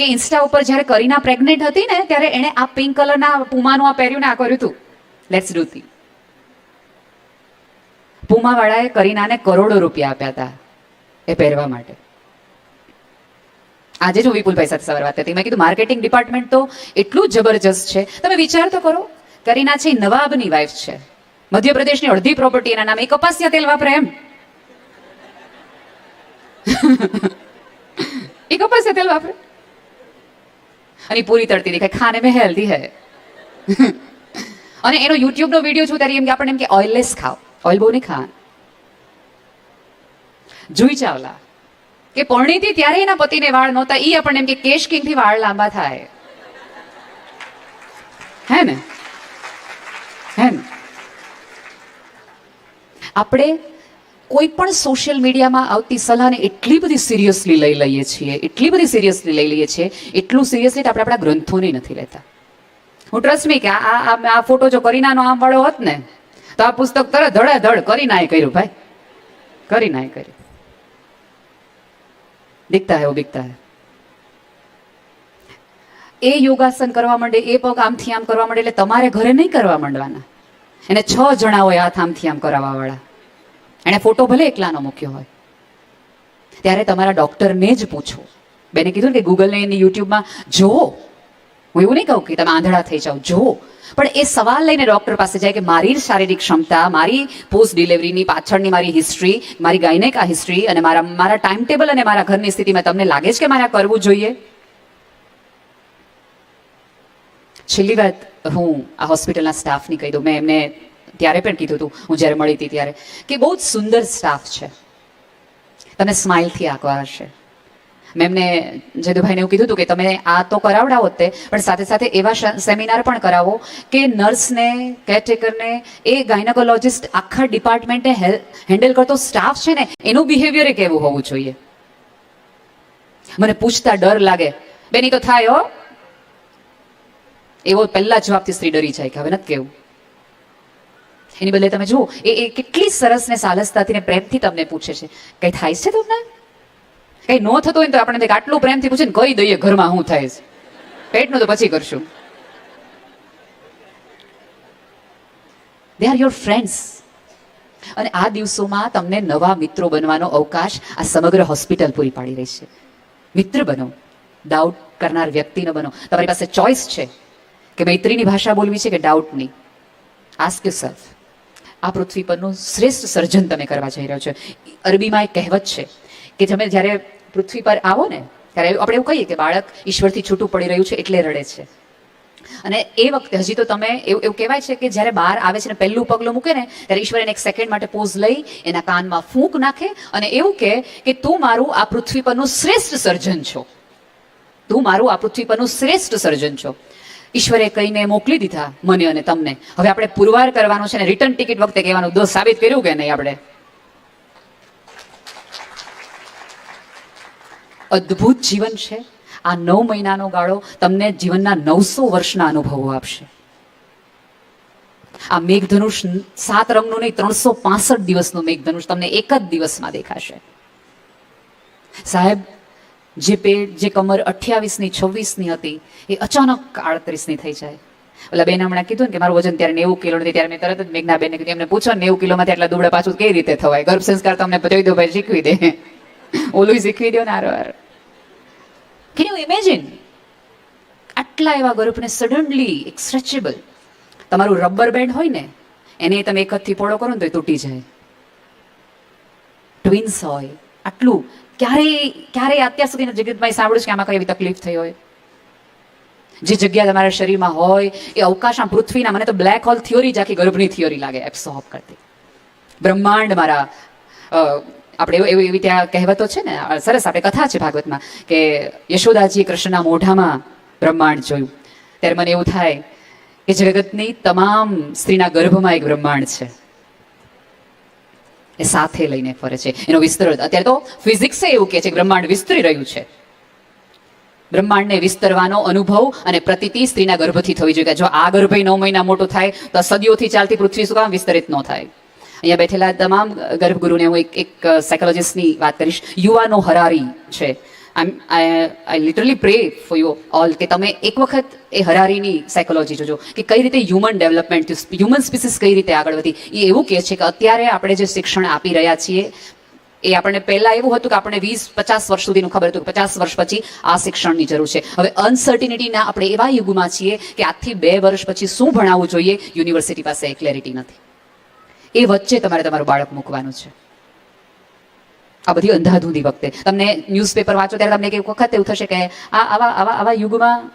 કે ઇન્સ્ટા ઉપર જ્યારે કરીના પ્રેગ્નેન્ટ હતી ને, ત્યારે એણે આ પિંક કલરના પુમાનું આ પહેર્યું ને આ કર્યું હતું લેટ્સ ડુ થી પુમાવાળાએ કરીનાને કરોડો રૂપિયા આપ્યા હતા એ પહેરવા માટે. આજે જો વિપુલભાઈ સાથે સવાર વાત હતી મેં કીધું માર્કેટિંગ ડિપાર્ટમેન્ટ તો એટલું જબરજસ્ત છે. તમે વિચાર તો કરો, કરીના છે નવાબની વાઇફ છે. મધ્યપ્રદેશની અડધી પ્રોપર્ટી એના નામે કપાસિયા તેલ વાપરે એમ. એ કપાસિયા તેલ વાપરે. અને પૂરી તળતી દેખાય. ખાને મેં હેલ્ધી હે. અને એનો યુટ્યુબનો વીડિયો જો ત્યારે એમ કે આપણને એમ કે ઓઇલલેસ ખાઓ. ઓઇલ બહુ નહીં ખાવાનું. જુઈ ચાવલા. કે પરણીતી ત્યારે એના પતિને વાળ નહોતા એ આપણને એમ કે કેશ કિંગથી વાળ લાંબા થાય. હે ને? હે ને? આપણે કોઈ પણ સોશિયલ મીડિયામાં આવતી સલાહને એટલી બધી સિરિયસલી લઈ લઈએ છીએ, એટલી બધી સિરિયસલી લઈ લઈએ છીએ, એટલું સિરિયસલી આપણે આપણા ગ્રંથોને નથી લેતા. હું ટ્રસ્ટ મી કે આ આ આ ફોટો જો કરીનાનો આમ વાળો હોત ને, તો આ પુસ્તક તરત ધડાધડ કરીનાએ કર્યું ભાઈ. કરીનાએ કર્યું. દિખતા હે વો હે. એ યોગાસન કરવા માંડે, એ પગ આમથી આમ કરવા માંડે, એટલે તમારે ઘરે નહીં કરવા માંડવાના. એને છ જણા હોય હાથ આમથી આમ કરાવવા વાળા એણે ફોટો ભલે એકલાનો મૂક્યો હોય. ત્યારે તમારા ડૉક્ટરને જ પૂછો. બેને કીધું કે ગૂગલને એની યુટ્યુબમાં જુઓ. હું એવું નહીં કહું કે તમે આંધળા થઈ જાઓ, જુઓ. પણ એ સવાલ લઈને ડૉક્ટર પાસે જાય કે મારી શારીરિક ક્ષમતા, મારી પોસ્ટ ડિલિવરીની પાછળની મારી હિસ્ટ્રી મારી ગાયનેક હિસ્ટ્રી અને મારા મારા ટાઈમ ટેબલ અને મારા ઘરની સ્થિતિમાં તમને લાગે છે કે મારે કરવું જોઈએ? છેલ્લી વાત હું આ હોસ્પિટલના સ્ટાફની કહી દઉં. મેં એમને ત્યારે પણ કીધું હતું હું જ્યારે મળી હતી ત્યારે, કે બહુ જ સુંદર સ્ટાફ છે. તમે સ્માઇલથી આંકવા હશે. મેં એમને એવું કીધું હતું કે તમે આ તો કરાવડાવો તે, પણ સાથે સાથે એવા સેમિનાર પણ કરાવો કે નર્સને કેરટેકરને એ ગાયનેકોલોજિસ્ટ આખા ડિપાર્ટમેન્ટને હેન્ડલ કરતો સ્ટાફ છે ને, એનું બિહેવિયર કેવું હોવું જોઈએ? મને પૂછતા ડર લાગે. બેની તો થાય હો. એવો પહેલા જવાબથી સ્ત્રી ડરી જાય કે હવે નથી કેવું. એની બદલે તમે જુઓ, એ કેટલી સરસ ને સાલસતાથી ને પ્રેમથી તમને પૂછે છે. કંઈ થાય છે તમને? કંઈ ન થતો હોય તો આપણે આટલું પ્રેમથી પૂછે ને કહી દઈએ ઘરમાં શું થાય છે. પેટનું તો પછી કરશું. દે આર યોર ફ્રેન્ડ્સ અને આ દિવસોમાં તમને નવા મિત્રો બનવાનો અવકાશ આ સમગ્ર હોસ્પિટલ પૂરી પાડી રહી છે. મિત્ર બનો. ડાઉટ કરનાર વ્યક્તિ ન બનો. તમારી પાસે ચોઇસ છે કે મૈત્રીની ભાષા બોલવી છે કે ડાઉટની આસ્ક યુ સેલ્ફ આ પૃથ્વી પરનું શ્રેષ્ઠ સર્જન તમે કરવા જઈ રહ્યો છો. અરબીમાં એક કહેવત છે કે તમે જ્યારે પૃથ્વી પર આવો ને, ત્યારે આપણે એવું કહીએ કે બાળક ઈશ્વરથી છૂટું પડી રહ્યું છે એટલે રડે છે. અને એ વખતે હજી તો તમે એવું એવું કહેવાય છે કે જ્યારે બહાર આવે છે ને, પહેલું પગલું મૂકે ને, ત્યારે ઈશ્વર એને એક સેકન્ડ માટે પોઝ લઈ, એના કાનમાં ફૂંક નાખે અને એવું કહે કે તું મારું આ પૃથ્વી પરનું શ્રેષ્ઠ સર્જન છો. તું મારું આ પૃથ્વી પરનું શ્રેષ્ઠ સર્જન છો. ઈશ્વરે કહીને મોકલી દીધા મને અને તમને. હવે આપણે પુરવાર કરવાનું છે ને રિટર્ન ટિકિટ વખતે કહેવાનું દોષ સાબિત કર્યું કે નહીં આપણે? અદ્ભુત જીવન છે. આ નવ મહિનાનો ગાળો તમને જીવનના નવસો વર્ષના અનુભવો આપશે. આ મેઘધનુષ સાત રંગનું નહીં, ત્રણસો પાસઠ દિવસનું મેઘધનુષ તમને એક જ દિવસમાં દેખાશે. સાહેબ જે પેટ જે કમર અઠ્યાવીસની, છવ્વીસની હતી, એ અચાનક આડત્રીસની થઈ જાય. એટલે બેન હમણાં કીધું ને કે મારું વજન ત્યારે નેવું કિલો નથી, ત્યારે મેં તરત જ મેઘના બેન કીધું, એમને પૂછો નેવું કિલોમાંથી એટલા દુબળા પાછું કઈ રીતે થવાય? ગર્ભ સંસ્કાર તમને જોઈ દો ભાઈ, શીખવી દે. ઓલું શીખવી દો ને આરવાર કેન યુ ઇમેજિન આટલા એવા ગર્ભને સડનલી એક સ્ટ્રેચેબલ તમારું રબર બેન્ડ હોય ને, એને તમે એક હાથથી પોળો કરો ને તો એ તૂટી જાય. ટ્વિન્સ હોય, આટલું ક્યારેય ક્યારેય અત્યાર સુધીના જગતમાં સાંભળ્યું છે કે આમાં કઈ એવી તકલીફ થઈ હોય? જે જગ્યા તમારા શરીરમાં હોય, એ અવકાશ આમ પૃથ્વીના, મને તો બ્લેક હોલ થિયોરી જ આખી ગર્ભની થિયોરી લાગે એબ્સોર્બ કરતી. બ્રહ્માંડ મારા આપણે એવું, એવી ત્યાં કહેવતો છે ને સરસ આપણે કથા છે ભાગવતમાં, કે યશોદાજી કૃષ્ણના મોઢામાં બ્રહ્માંડ જોયું. ત્યારે મને એવું થાય કે જગતની તમામ સ્ત્રીના ગર્ભમાં એક બ્રહ્માંડ છે. એ સાથે લઈને ફરે છે. એનો વિસ્તર અત્યારે તો ફિઝિક્સે એવું કહે છે બ્રહ્માંડ વિસ્તરી રહ્યું છે. બ્રહ્માંડને વિસ્તરવાનો અનુભવ અને પ્રતિતિ સ્ત્રીના ગર્ભથી થવી જોઈએ જો આ ગર્ભ નવ મહિના મોટો થાય, તો સદીઓથી ચાલતી પૃથ્વી શું કામ વિસ્તરિત ન થાય? અહીંયા બેઠેલા તમામ ગર્ભગુરુને હું એક એક સાયકોલોજીસ્ટની વાત કરીશ. યુવાનો હરારી છે. I I literally pray for you all કે તમે એક વખત એ હરારીની સાયકોલોજી જોજો કે કઈ રીતે હ્યુમન ડેવલપમેન્ટ હ્યુમન સ્પીસીસ કઈ રીતે આગળ વધી. એ એવું કહે છે કે અત્યારે આપણે જે શિક્ષણ આપી રહ્યા છીએ, એ આપણને પહેલાં એવું હતું કે આપણે વીસ, પચાસ વર્ષ સુધીનું ખબર હતું કે પચાસ વર્ષ પછી આ શિક્ષણની જરૂર છે. હવે અનસર્ટિનિટીના આપણે એવા યુગમાં છીએ કે આજથી બે વર્ષ પછી શું ભણાવવું જોઈએ? યુનિવર્સિટી પાસે એ ક્લેરિટી નથી. એ વચ્ચે તમારે તમારું બાળક મૂકવાનું છે. આ બધી અંધાધૂંધી વખતે. તમને ન્યૂઝપેપર વાંચો ત્યારે તમને એક વખત એવું થશે કે આ આવા આવા આવા યુગમાં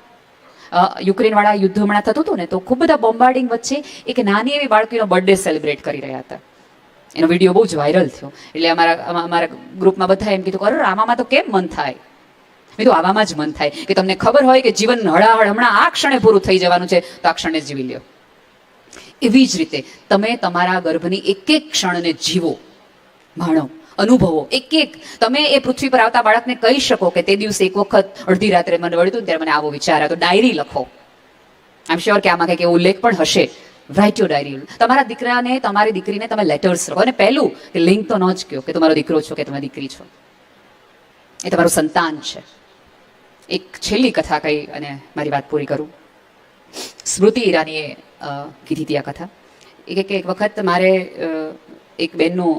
યુક્રેનવાળા યુદ્ધ હમણાં થતું હતું ને, તો ખૂબ બધા બોમ્બાર્ડિંગ વચ્ચે એક નાની એવી બાળકીનો બર્થડે સેલિબ્રેટ કરી રહ્યા હતા. એનો વીડિયો બહુ જ વાયરલ થયો. એટલે અમારા અમારા ગ્રુપમાં બધા એમ કીધું કરો અરે તો કેમ મન થાય? મેં તો આવામાં જ મન થાય. કે તમને ખબર હોય કે જીવન હળાહળ હમણાં આ ક્ષણે પૂરું થઈ જવાનું છે, તો આ ક્ષણે જીવી લ્યો. એવી જ રીતે તમે તમારા ગર્ભની એક એક ક્ષણને જીવો. માણો. અનુભવો. એક એક. તમે એ પૃથ્વી પર આવતા બાળકને કહી શકો કે તે દિવસે એક વખત અડધી રાત્રે મને વળતું ત્યારે મને આવો વિચાર આવ્યો. ડાયરી લખો. આઈ એમ શ્યોર કે આમાં કંઈક એવો ઉલ્લેખ પણ હશે. રાઇટ યોર ડાયરી તમારા દીકરાને, તમારી દીકરીને તમે લેટર્સ લખો. અને પહેલું, કે લિંક તો ન જ કહો કે તમારો દીકરો છો કે તમે દીકરી છો. એ તમારું સંતાન છે. એક છેલ્લી કથા કહી અને મારી વાત પૂરી કરું. સ્મૃતિ ઈરાનીએ કીધી હતી આ કથા. એ કહે કે એક વખત મારે એક બેનનું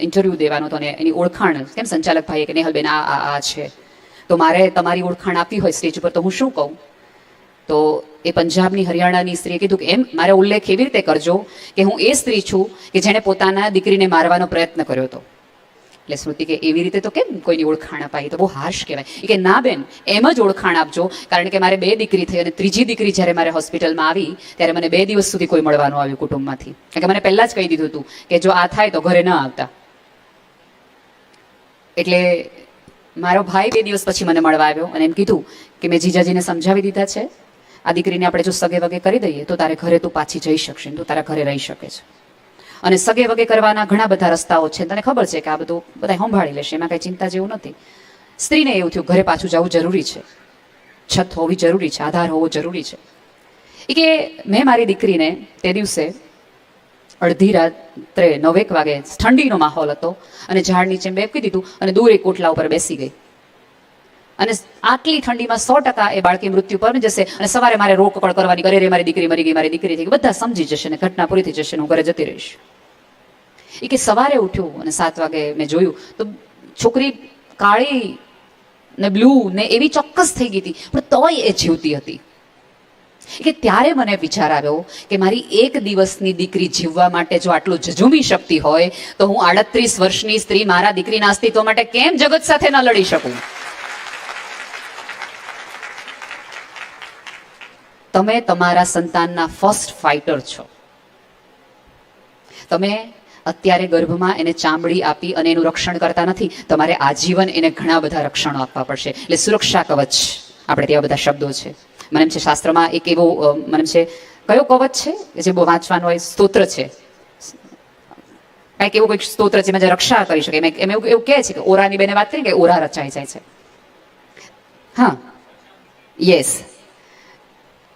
ઇન્ટરવ્યૂ દેવાનો ને એની ઓળખાણ કેમ સંચાલક ભાઈએ કે નેહલબેન, આ આ છે. તો મારે તમારી ઓળખાણ આપવી હોય સ્ટેજ ઉપર તો હું શું કહું? તો એ પંજાબની હરિયાણાની સ્ત્રીએ કીધું કે, એમ, મારે ઉલ્લેખ એવી રીતે કરજો કે હું એ સ્ત્રી છું કે જેણે પોતાના દીકરીને મારવાનો પ્રયત્ન કર્યો હતો. એટલે સ્મૃતિ કે, એવી રીતે તો કેમ કોઈની ઓળખાણ અપાય તો બહુ હાર્શ કહેવાય. કે, ના બેન, એમ જ ઓળખાણ આપજો, કારણ કે મારે બે દીકરી થઈ અને ત્રીજી દીકરી જ્યારે મારે હોસ્પિટલમાં આવી, ત્યારે મને બે દિવસ સુધી કોઈ મળવાનું આવ્યું કુટુંબમાંથી. કારણ કે મને પહેલાં જ કહી દીધું હતું કે, જો આ થાય તો ઘરે ન આવતા. એટલે મારો ભાઈ બે દિવસ પછી મને મળવા આવ્યો અને એમ કીધું કે મેં જીજાજીને સમજાવી દીધા છે. આ દીકરીને આપણે જો સગે વગે કરી દઈએ તો તારે ઘરે તું પાછી જઈ શકશે તું તારા ઘરે રહી શકે છે. અને સગે વગે કરવાના ઘણા બધા રસ્તાઓ છે. તને ખબર છે કે આ બધું બધા સંભાળી લેશે, એમાં કાંઈ ચિંતા જેવું નથી. સ્ત્રીને એવું થયું, ઘરે પાછું જવું જરૂરી છે. છત હોવી જરૂરી છે, આધાર હોવો જરૂરી છે. એ કે મેં મારી દીકરીને તે દિવસે અડધી રાત્રે નવેક વાગે ઠંડીનો માહોલ હતો અને ઝાડ નીચે બેફકી દીધું અને દૂર એક ઓટલા ઉપર બેસી ગઈ. અને આટલી ઠંડીમાં સો ટકા એ બાળકી મૃત્યુ પર જશે અને સવારે મારે રોકકળ કરવાની કરે મારી દીકરી મરી ગઈ, મારી દીકરી થઈ ગઈ, બધા સમજી જશે ને ઘટના પૂરી થઈ જશે હું ઘરે જતી રહીશ. એ કે સવારે ઉઠ્યું અને સાત વાગે મેં જોયું તો છોકરી કાળી ને બ્લુ ને એવી ચોક્કસ થઈ ગઈ હતી, પણ તોય એ જીવતી હતી. કે ત્યારે મને વિચાર આવ્યો કે મારી એક દિવસની દીકરી જીવવા માટે જો આટલું ઝઝૂમી શકતી હોય, તો હું આડત્રીસ વર્ષની સ્ત્રી મારા દીકરીના અસ્તિત્વ માટે કેમ જગત સાથે ન લડી શકું? તમે તમારા સંતાનના ફર્સ્ટ ફાઇટર છો. તમે અત્યારે ગર્ભમાં એને ચામડી આપી અને એનું રક્ષણ કરતા નથી, તમારે આજીવન એને ઘણા બધા રક્ષણો આપવા પડશે. એટલે સુરક્ષા કવચ, આપણે તેવા બધા શબ્દો છે. મને છે શાસ્ત્રમાં એક એવો મને છે, કયો કવચ છે? જે વાંચવાનો હોય સ્તોત્ર છે. કંઈક એવું કંઈક સ્તોત્ર છે જે રક્ષા કરી શકે. એમ એવું એવું કહે છે કે ઓરાની બેને વાત કરી કે ઓરા રચાઈ જાય છે. હા. યસ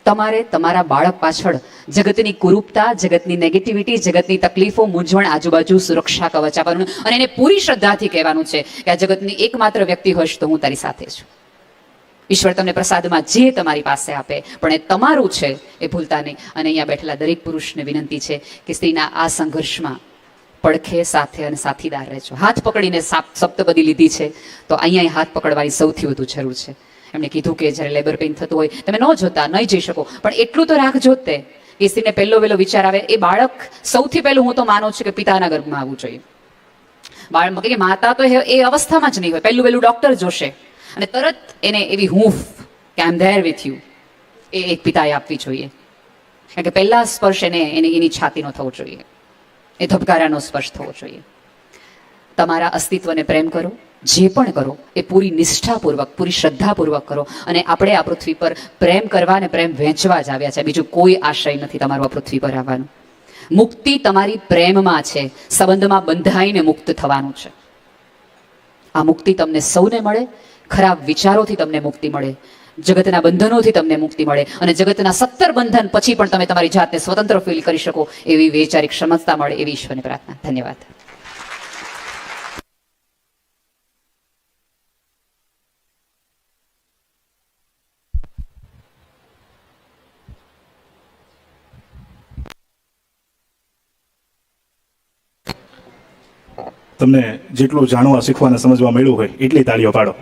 તમારે તમારા બાળક પાછળ જગતની કુરૂપતા, જગતની નેગેટિવિટી જગતની તકલીફો, મૂંઝવણ, આજુબાજુ સુરક્ષા કવચ આપવાનું અને એને પૂરી શ્રદ્ધાથી કહેવાનું છે કે આ જગતની એકમાત્ર વ્યક્તિ હોઈશ તો હું તારી સાથે છું. ઈશ્વર તમને પ્રસાદમાં જે તમારી પાસે આપે, પણ એ તમારું છે, એ ભૂલતા નહીં. અને અહીંયા બેઠેલા દરેક પુરુષને વિનંતી છે કે સ્ત્રીના આ સંઘર્ષમાં પડખે સાથે અને સાથીદાર રહેજો. હાથ પકડીને સાપ, સપ્તપદી લીધી છે, તો અહીંયા હાથ પકડવાની સૌથી વધુ જરૂર છે. એમણે કીધું કે જ્યારે લેબર પેઇન થતું હોય, તમે ન જોતા, નહીં જઈ શકો. પણ એટલું તો રાખજો જ તે. કે સ્ત્રીને પહેલો વહેલો વિચાર આવે, એ બાળક સૌથી પહેલું હું તો માનું છું કે પિતાના ગર્ભમાં આવવું જોઈએ. બાળ કે માતા તો એ અવસ્થામાં જ નહીં હોય. પહેલું વહેલું ડોક્ટર જોશે. અને તરત એને એવી હૂંફ કે I am there with you એ એક પિતાએ આપવી જોઈએ. કારણ કે પહેલા સ્પર્શ એને એને એની છાતીનો થવો જોઈએ. એ ધબકારાનો સ્પર્શ થવો જોઈએ. તમારા અસ્તિત્વને પ્રેમ કરો, જે પણ કરો, એ પૂરી નિષ્ઠાપૂર્વક, પૂરી શ્રદ્ધાપૂર્વક કરો અને આપણે આ પૃથ્વી પર પ્રેમ કરવા અને પ્રેમ વહેંચવા જ આવ્યા છે. બીજું કોઈ આશય નથી તમારું આ પૃથ્વી પર આવવાનું. મુક્તિ તમારી પ્રેમમાં છે. સંબંધમાં બંધાઈને મુક્ત થવાનું છે. આ મુક્તિ તમને સૌને મળે, ખરાબ વિચારોથી તમને મુક્તિ મળે, જગતના બંધનોથી તમને મુક્તિ મળે અને જગતના સત્તર બંધન પછી પણ તમે તમારી જાતને સ્વતંત્ર ફીલ કરી શકો એવી વૈચારિક ક્ષમતા મળે એવી ઈશ્વરની પ્રાર્થના. ધન્યવાદ. તમને જેટલું જાણવા શીખવા અને સમજવા મળ્યું હોય એટલી તાળીઓ પાડો.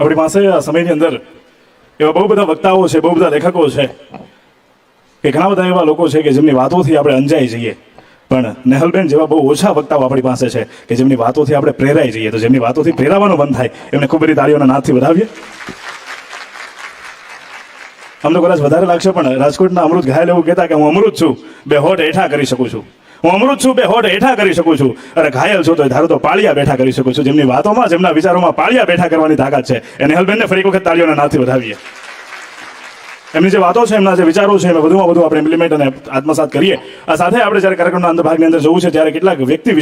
આપણી પાસે આ સમયની અંદર એવા બહુ બધા વક્તાઓ છે, બહુ બધા લેખકો છે કે ઘણા બધા એવા લોકો છે કે જેમની વાતોથી આપણે અંજાઈ જઈએ. પણ નેહલબેન જેવા બહુ ઓછા વક્તાઓ આપણી પાસે છે કે જેમની વાતોથી આપણે પ્રેરાઈ જઈએ. તો જેમની વાતોથી પ્રેરાવાનું મન થાય, એમને ખૂબ બધી તાળીઓના નાથથી વધાવીએ. અમને કદાચ વધારે લાગશે, પણ રાજકોટના અમૃત ઘાયલ એવું કહેતા કે હું અમૃત છું, બે હોટ હેઠા કરી શકું છું. હું અમૃત છું, બે હોઠ હેઠા કરી શકું છું. અરે ઘાયલ છું તો ધારો તો પાળિયા બેઠા કરી શકું છું. જેમની વાતોમાં, જેમના વિચારોમાં પાળિયા બેઠા કરવાની તાકાત છે. એને નેહલબેનને ફરી વખત તાળીઓના નાથી વધાવીએ. એમની જે વાતો છે, એમના જે વિચારો છે, એમાં વધુમાં વધુ આપણે ઇમ્પ્લિમેન્ટ અને આત્મસાત કરીએ. આ સાથે આપણે જ્યારે કાર્યક્રમના અંતભાગની અંદર જવું છે, ત્યારે કેટલાક વ્યક્તિ